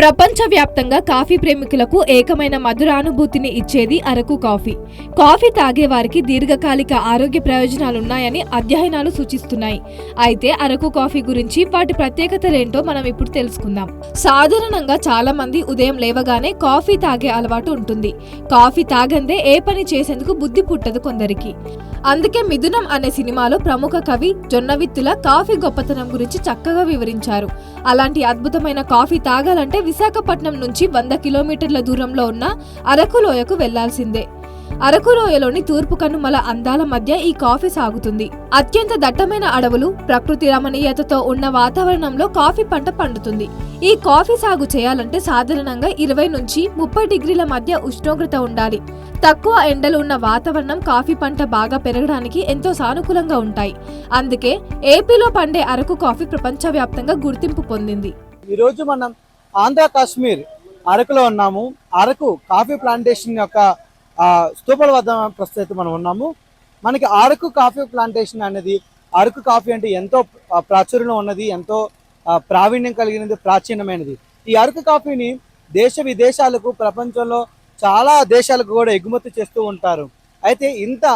ప్రపంచవ్యాప్తంగా కాఫీ ప్రేమికులకు ఏకమైన మధురానుభూతిని ఇచ్చేది అరకు కాఫీ. కాఫీ తాగేవారికి దీర్ఘకాలిక ఆరోగ్య ప్రయోజనాలున్నాయని అధ్యయనాలు సూచిస్తున్నాయి. అయితే అరకు కాఫీ గురించి వాటి ప్రత్యేకతలేంటో మనం ఇప్పుడు తెలుసుకుందాం. సాధారణంగా చాలా మంది ఉదయం లేవగానే కాఫీ తాగే అలవాటు ఉంటుంది. కాఫీ తాగందే ఏ పని చేసేందుకు బుద్ధి పుట్టదు కొందరికి. అందుకే మిథునం అనే సినిమాలో ప్రముఖ కవి జొన్నవిత్తుల కాఫీ గొప్పతనం గురించి చక్కగా వివరించారు. అలాంటి అద్భుతమైన కాఫీ తాగాలంటే విశాఖపట్నం నుంచి వంద కిలోమీటర్ల దూరంలో ఉన్న అరకు లోయకు వెళ్ళాల్సిందే. అరకు లోయలోని తూర్పు కనుమల అందాల మధ్య ఈ కాఫీ సాగుతుంది. అత్యంత దట్టమైన అడవులు ప్రకృతి రమణీయతతో ఉన్న వాతావరణంలో కాఫీ పంట పండుతుంది. ఈ కాఫీ సాగు చేయాలంటే సాధారణంగా ఇరవై నుంచి ముప్పై డిగ్రీల మధ్య ఉష్ణోగ్రత ఉండాలి. తక్కువ ఎండలు ఉన్న వాతావరణం కాఫీ పంట బాగా పెరగడానికి ఎంతో సానుకూలంగా ఉంటాయి. అందుకే ఏపీలో పండే అరకు కాఫీ ప్రపంచవ్యాప్తంగా గుర్తింపు పొందింది. ఈరోజు మనం ఆంధ్ర కాశ్మీర్ అరకులో ఉన్నాము. అరకు కాఫీ ప్లాంటేషన్ యొక్క స్థూపాల వద్ద ప్రస్తుతం మనం ఉన్నాము. మనకి అరకు కాఫీ ప్లాంటేషన్ అనేది అరకు కాఫీ అంటే ఎంతో ప్రాచుర్యం ఉన్నది ఎంతో ప్రావీణ్యం కలిగినది ప్రాచీనమైనది. ఈ అరకు కాఫీని దేశ విదేశాలకు ప్రపంచంలో చాలా దేశాలకు కూడా ఎగుమతి చేస్తూ ఉంటారు. అయితే ఇంత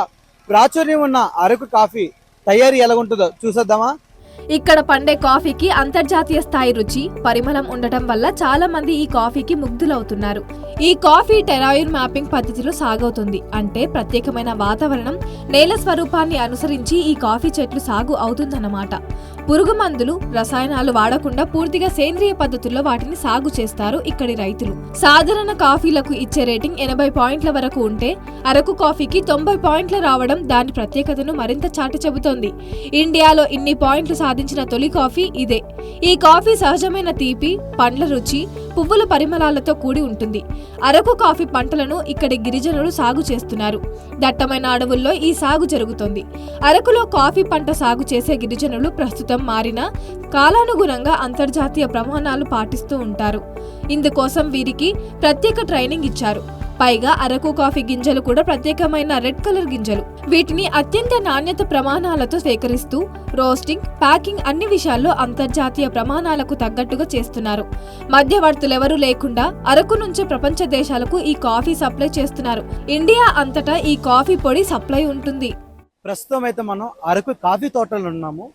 ప్రాచుర్యం ఉన్న అరకు కాఫీ తయారీ ఎలా ఉంటుందో చూసేద్దామా? ఇక్కడ పండే కాఫీకి అంతర్జాతీయ స్థాయి రుచి పరిమళం ఉండటం వల్ల చాలా మంది ఈ కాఫీకి ముగ్ధులవుతున్నారు. ఈ కాఫీ టెరాయిర్ మ్యాపింగ్ పద్ధతిలో సాగవుతుంది. అంటే ప్రత్యేకమైన వాతావరణం నేల స్వరూపాన్ని అనుసరించి ఈ కాఫీ చెట్లు సాగు అవుతుందన్నమాట. పురుగు మందులు రసాయనాలు వాడకుండా పూర్తిగా సేంద్రియ పద్ధతుల్లో వాటిని సాగు చేస్తారు ఇక్కడి రైతులు. సాధారణ కాఫీలకు ఇచ్చే రేటింగ్ ఎనభై పాయింట్ల వరకు ఉంటే అరకు కాఫీకి తొంభై పాయింట్లు రావడం దాని ప్రత్యేకతను మరింత చాటి చెబుతోంది. ఇండియాలో ఇన్ని పాయింట్లు సాధించిన తొలి కాఫీ ఇదే. ఈ కాఫీ సహజమైన తీపి పండ్ల రుచి పువ్వుల పరిమళాలతో కూడి ఉంటుంది. అరకు కాఫీ పంటలను ఇక్కడి గిరిజనులు సాగు చేస్తున్నారు. దట్టమైన అడవుల్లో ఈ సాగు జరుగుతోంది. అరకులో కాఫీ పంట సాగు చేసే గిరిజనులు ప్రస్తుతం మారిన కాలానుగుణంగా అంతర్జాతీయ ప్రమాణాలు పాటిస్తూ ఉంటారు. ఇందుకోసం వీరికి ప్రత్యేక ట్రైనింగ్ ఇచ్చారు. పైగా అరకు కాఫీ గింజలు కూడా ప్రత్యేకమైన రెడ్ కలర్ గింజలు. వీటిని అత్యంత నాణ్యత ప్రమాణాలతో సేకరిస్తూ రోస్టింగ్ ప్యాకింగ్ అన్ని విషయాల్లో అంతర్జాతీయ ప్రమాణాలకు తగ్గట్టుగా చేస్తున్నారు. మధ్యవర్తులెవరూ లేకుండా అరకు నుంచి ప్రపంచ దేశాలకు ఈ కాఫీ సప్లై చేస్తున్నారు. ఇండియా అంతటా ఈ కాఫీ పొడి సప్లై ఉంటుంది. ప్రస్తుతం అయితే మనం అరకు కాఫీ తోటలు ఉన్నాము.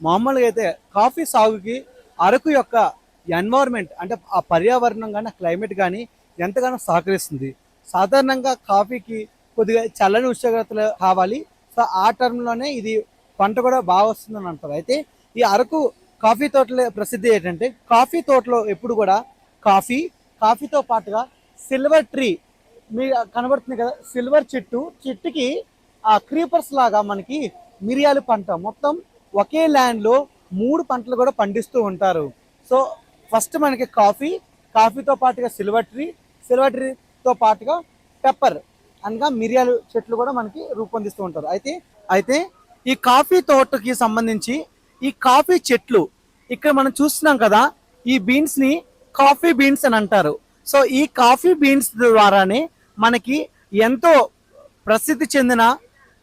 మామూలుగా అయితే కాఫీ సాగుకి అరకు యొక్క ఎన్వైర్న్మెంట్ అంటే ఆ పర్యావరణం కానీ క్లైమేట్ కానీ ఎంతగానో సహకరిస్తుంది. సాధారణంగా కాఫీకి కొద్దిగా చల్లని ఉష్ణోగ్రతలు కావాలి. సో ఆ టర్మ్లోనే ఇది పంట కూడా బాగా వస్తుందని అంటారు. అయితే ఈ అరకు కాఫీ తోటల ప్రసిద్ధి ఏంటంటే కాఫీ తోటలో ఎప్పుడు కూడా కాఫీ కాఫీతో పాటుగా సిల్వర్ ట్రీ మీ కనబడుతుంది కదా సిల్వర్ చెట్టు. చెట్టుకి ఆ క్రీపర్స్ లాగా మనకి మిరియాలు పంట మొత్తం ఒకే ల్యాండ్లో మూడు పంటలు కూడా పండిస్తూ ఉంటారు. సో ఫస్ట్ మనకి కాఫీ కాఫీతో పాటుగా సిల్వర్ ట్రీ సిల్వర్ ట్రీతో పాటుగా పెప్పర్ అనగా మిరియాలు చెట్లు కూడా మనకి రూపొందిస్తూ ఉంటారు. అయితే అయితే ఈ కాఫీ తోటకి సంబంధించి ఈ కాఫీ చెట్లు ఇక్కడ మనం చూస్తున్నాం కదా ఈ బీన్స్ని కాఫీ బీన్స్ అని అంటారు. సో ఈ కాఫీ బీన్స్ ద్వారానే మనకి ఎంతో ప్రసిద్ధి చెందిన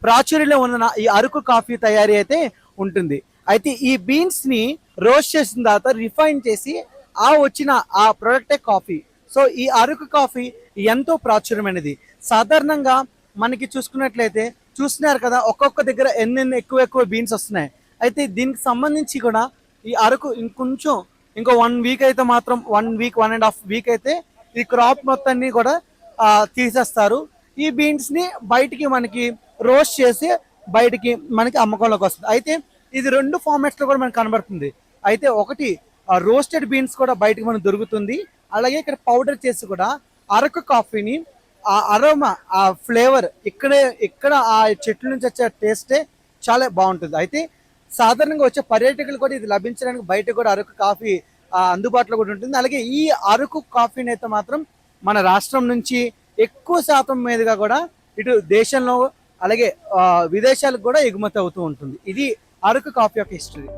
ప్రాచుర్యంలో ఉన్న ఈ అరకు కాఫీ తయారీ అయితే ఉంటుంది. అయితే ఈ బీన్స్ని రోస్ట్ చేసిన తర్వాత రిఫైన్ చేసి ఆ వచ్చిన ఆ ప్రొడక్టే కాఫీ. సో ఈ అరకు కాఫీ ఎంతో ప్రాచుర్యమైనది. సాధారణంగా మనకి చూసుకున్నట్లయితే చూస్తున్నారు కదా ఒక్కొక్క దగ్గర ఎన్నెన్ని ఎక్కువ ఎక్కువ బీన్స్ వస్తున్నాయి. అయితే దీనికి సంబంధించి కూడా ఈ అరకు ఇంకొంచెం ఇంకో వన్ వీక్ అయితే మాత్రం one week one and half week అయితే ఈ క్రాప్ మొత్తాన్ని కూడా తీసేస్తారు. ఈ బీన్స్ని బయటికి మనకి రోస్ట్ చేసి బయటికి మనకి అమ్మకంలోకి వస్తుంది. అయితే ఇది రెండు ఫార్మాట్స్లో కూడా మనకు కనబడుతుంది. అయితే ఒకటి రోస్టెడ్ బీన్స్ కూడా బయటకు మనకు దొరుకుతుంది. అలాగే ఇక్కడ పౌడర్ చేసి కూడా అరకు కాఫీని ఆ అరోమా ఆ ఫ్లేవర్ ఇక్కడే ఇక్కడ ఆ చెట్ల నుంచి వచ్చే టేస్టే చాలా బాగుంటుంది. అయితే సాధారణంగా వచ్చే పర్యాటకులు కూడా ఇది లభించడానికి బయట కూడా అరకు కాఫీ అందుబాటులో కూడా ఉంటుంది. అలాగే ఈ అరకు కాఫీని అయితే మాత్రం మన రాష్ట్రం నుంచి ఎక్కువ శాతం మీదుగా కూడా ఇటు దేశంలో అలాగే విదేశాలకు కూడా ఎగుమతి అవుతూ ఉంటుంది. ఇది అరకు కాఫీ యొక్క హిస్టరీ.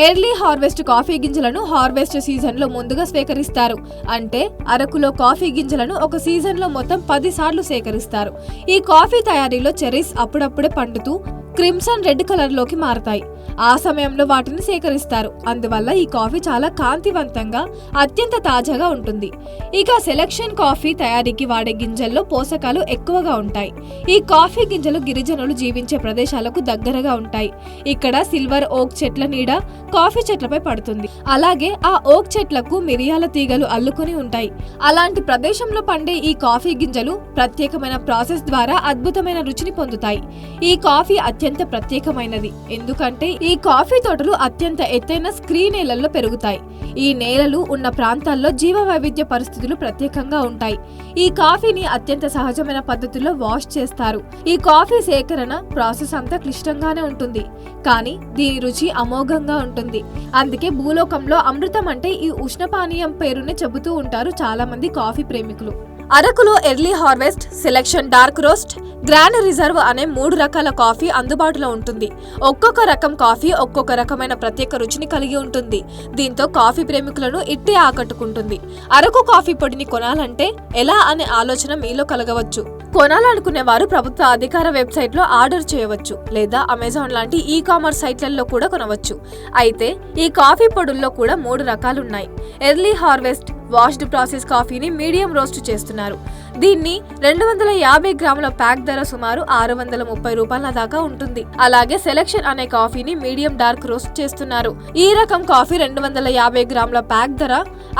ఎర్లీ హార్వెస్ట్ కాఫీ గింజలను హార్వెస్ట్ సీజన్లో ముందుగా స్వీకరిస్తారు అంటే అరకులో కాఫీ గింజలను ఒక సీజన్లో మొత్తం పది సార్లు సేకరిస్తారు. ఈ కాఫీ తయారీలో చెర్రీస్ అప్పుడప్పుడే పండుతూ క్రిమ్సన్ రెడ్ కలర్లోకి మారతాయి. ఆ సమయంలో వాటిని సేకరిస్తారు. అందువల్ల ఈ కాఫీ చాలా కాంతివంతంగా అత్యంత తాజాగా ఉంటుంది. ఇక సెలక్షన్ కాఫీ తయారీకి వాడే గింజల్లో పోషకాలు ఎక్కువగా ఉంటాయి. ఈ కాఫీ గింజలు గిరిజనులు జీవించే ప్రదేశాలకు దగ్గరగా ఉంటాయి. ఇక్కడ సిల్వర్ ఓక్ చెట్ల నీడ కాఫీ చెట్లపై పడుతుంది. అలాగే ఆ ఓక్ చెట్లకు మిరియాల తీగలు అల్లుకొని ఉంటాయి. అలాంటి ప్రదేశంలో పండే ఈ కాఫీ గింజలు ప్రత్యేకమైన ప్రాసెస్ ద్వారా అద్భుతమైన రుచిని పొందుతాయి. ఈ కాఫీ అత్యంత అత్యంత ప్రత్యేకమైనది. ఎందుకంటే ఈ కాఫీ తోటలు అత్యంత ఎత్తైన స్క్రీ నేలల్లో పెరుగుతాయి. ఈ నేలలు ఉన్న ప్రాంతాల్లో జీవ వైవిధ్య పరిస్థితులు ప్రత్యేకంగా ఉంటాయి. ఈ కాఫీని అత్యంత సహజమైన పద్ధతిలో వాష్ చేస్తారు. ఈ కాఫీ సేకరణ ప్రాసెస్ అంతా క్లిష్టంగానే ఉంటుంది. కానీ దీని రుచి అమోఘంగా ఉంటుంది. అందుకే భూలోకంలో అమృతం అంటే ఈ ఉష్ణపానీయం పేరునే చెబుతూ ఉంటారు చాలా మంది కాఫీ ప్రేమికులు. అరకులో early harvest selection dark roast grand reserve అనే మూడు రకాల కాఫీ అందుబాటులో ఉంటుంది. ఒక్కొక్క రకం కాఫీ ఒక్కొక్క రకమైన ప్రత్యేక రుచిని కలిగి ఉంటుంది. దీంతో కాఫీ ప్రేమికులను ఇట్టే ఆకట్టుకుంటుంది. అరకు కాఫీ పొడిని కొనాలంటే ఎలా అనే ఆలోచన మీలో కలగవచ్చు. కొనాలనుకునే వారు ప్రభుత్వ అధికార వెబ్సైట్లో ఆర్డర్ చేయవచ్చు లేదా అమెజాన్ లాంటి ఈ కామర్స్ సైట్లలో కూడా కొనవచ్చు. అయితే ఈ కాఫీ పొడుల్లో కూడా మూడు రకాలున్నాయి. ఎర్లీ హార్వెస్ట్ వాష్డ్ ప్రాసెస్ కాఫీని మీడియం రోస్ట్ చేస్తున్నారు. దీన్ని రెండు వందల యాభై గ్రాముల ప్యాక్ ధర సుమారు ఆరు వందల ముప్పై రూపాయల దాకా ఉంటుంది. అలాగే సెలక్షన్ అనే కాఫీని మీడియం డార్క్ రోస్ట్ చేస్తున్నారు. ఈ రకం కాఫీ రెండు వందల యాభై గ్రాముల ప్యాక్ ధర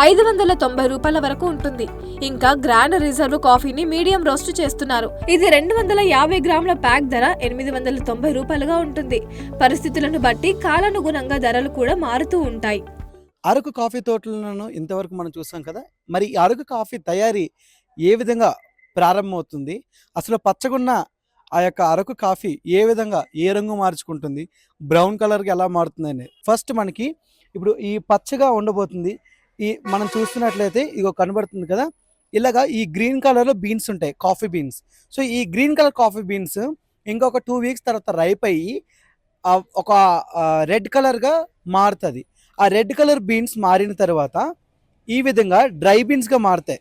ఐదు వందల తొంభై రూపాయల వరకు ఉంటుంది. ఇంకా గ్రాండ్ రిజర్వ్ కాఫీని మీడియం రోస్ట్ చేస్తున్నారు. ఇది రెండు వందల యాభై గ్రాముల ప్యాక్ ధర ఎనిమిది వందల తొంభై రూపాయలుగా ఉంటుంది. పరిస్థితులను బట్టి కాలానుగుణంగా ధరలు కూడా మారుతూ ఉంటాయి. అరకు కాఫీ తోటలను ఇంతవరకు మనం చూసాం కదా! మరి ఈ అరకు కాఫీ తయారీ ఏ విధంగా ప్రారంభమవుతుంది? అసలు పచ్చగున్న ఆ యొక్క అరకు కాఫీ ఏ విధంగా ఏ రంగు మార్చుకుంటుంది? బ్రౌన్ కలర్కి ఎలా మారుతుంది ఫస్ట్ మనకి ఇప్పుడు ఈ పచ్చగా ఉండబోతుంది. ఈ మనం చూస్తున్నట్లయితే ఇగో కనబడుతుంది కదా! ఇలాగా ఈ గ్రీన్ కలర్లో బీన్స్ ఉంటాయి కాఫీ బీన్స్. సో ఈ గ్రీన్ కలర్ కాఫీ బీన్స్ ఇంకొక టూ వీక్స్ తర్వాత రైప్ అయ్యి ఒక రెడ్ కలర్గా మారుతుంది. ఆ రెడ్ కలర్ బీన్స్ మారిన తర్వాత ఈ విధంగా డ్రై బీన్స్గా మారుతాయి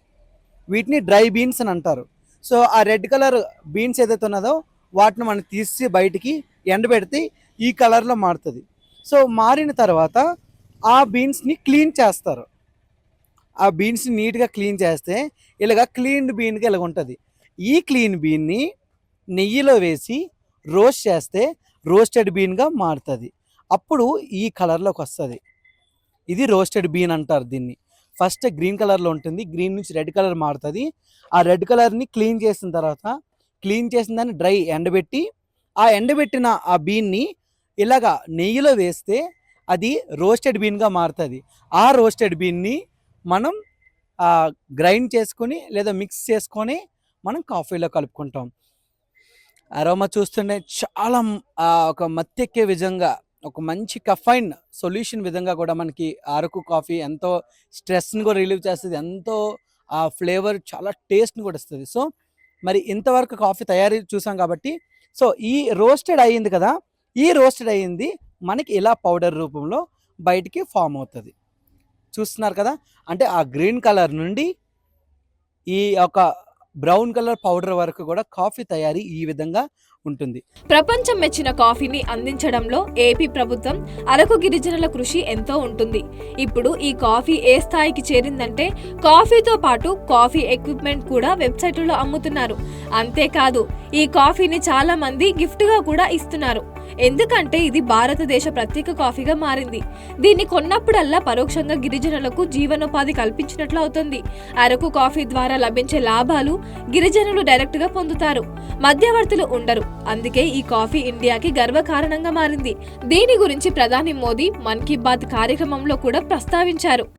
వీటిని డ్రై బీన్స్ అని అంటారు. సో ఆ రెడ్ కలర్ బీన్స్ ఏదైతే ఉన్నదో వాటిని మనం తీసి బయటికి ఎండబెడితే ఈ కలర్లో మారుతుంది. సో మారిన తర్వాత ఆ బీన్స్ని క్లీన్ చేస్తారు. ఆ బీన్స్ని నీట్గా క్లీన్ చేస్తే ఇలాగ క్లీన్డ్ బీన్గా ఇలాగ ఉంటుంది. ఈ క్లీన్ బీన్ని నెయ్యిలో వేసి రోస్ట్ చేస్తే రోస్టెడ్ బీన్గా మారుతుంది. అప్పుడు ఈ కలర్లోకి వస్తుంది. ఇది రోస్టెడ్ బీన్ అంటారు దీన్ని. ఫస్ట్ గ్రీన్ కలర్లో ఉంటుంది గ్రీన్ నుంచి రెడ్ కలర్ మారుతుంది. ఆ రెడ్ కలర్ని క్లీన్ చేసిన తర్వాత క్లీన్ చేసిన దాన్ని డ్రై ఎండబెట్టి ఆ ఎండబెట్టిన ఆ బీన్ని ఇలాగా నెయ్యిలో వేస్తే అది రోస్టెడ్ బీన్గా మారుతుంది. ఆ రోస్టెడ్ బీన్ని మనం గ్రైండ్ చేసుకొని లేదా మిక్స్ చేసుకొని మనం కాఫీలో కలుపుకుంటాం. అరోమా చూస్తుంటే చాలా ఒక మత్తెక్కే విధంగా ఒక మంచి కఫైన్ సొల్యూషన్ విధంగా కూడా మనకి అరకు కాఫీ ఎంతో స్ట్రెస్ని కూడా రిలీవ్ చేస్తుంది ఎంతో ఆ ఫ్లేవర్ చాలా టేస్ట్ని కూడా ఇస్తుంది. సో మరి ఇంతవరకు కాఫీ తయారీ చూసాం కాబట్టి సో ఈ రోస్టెడ్ అయ్యింది కదా ఈ రోస్టెడ్ అయ్యింది మనకి ఇలా పౌడర్ రూపంలో బయటికి ఫామ్ అవుతుంది. చూస్తున్నారు కదా అంటే ఆ గ్రీన్ కలర్ నుండి ఈ యొక్క బ్రౌన్ కలర్ పౌడర్ వరకు కూడా కాఫీ తయారీ ఈ విధంగా ఉంటుంది. ప్రపంచం మెచ్చిన కాఫీని అందించడంలో ఏపీ ప్రభుత్వం అరకు గిరిజనుల కృషి ఎంతో ఉంటుంది. ఇప్పుడు ఈ కాఫీ ఏ స్థాయికి చేరిందంటే కాఫీతో పాటు కాఫీ ఎక్విప్మెంట్ కూడా వెబ్సైట్లో అమ్ముతున్నారు. అంతేకాదు ఈ కాఫీని చాలా మంది గిఫ్ట్గా కూడా ఇస్తున్నారు. ఎందుకంటే ఇది భారతదేశ ప్రత్యేక కాఫీగా మారింది. దీన్ని కొన్నప్పుడల్లా పరోక్షంగా గిరిజనులకు జీవనోపాధి కల్పించినట్లు అవుతుంది. అరకు కాఫీ ద్వారా లభించే లాభాలు గిరిజనులు డైరెక్ట్గా పొందుతారు. మధ్యవర్తులు ఉండరు. అందుకే ఈ కాఫీ ఇండియాకి గర్వకారణంగా మారింది. దీని గురించి ప్రధాని మోదీ మన్ కీ బాత్ కార్యక్రమంలో కూడా ప్రస్తావించారు.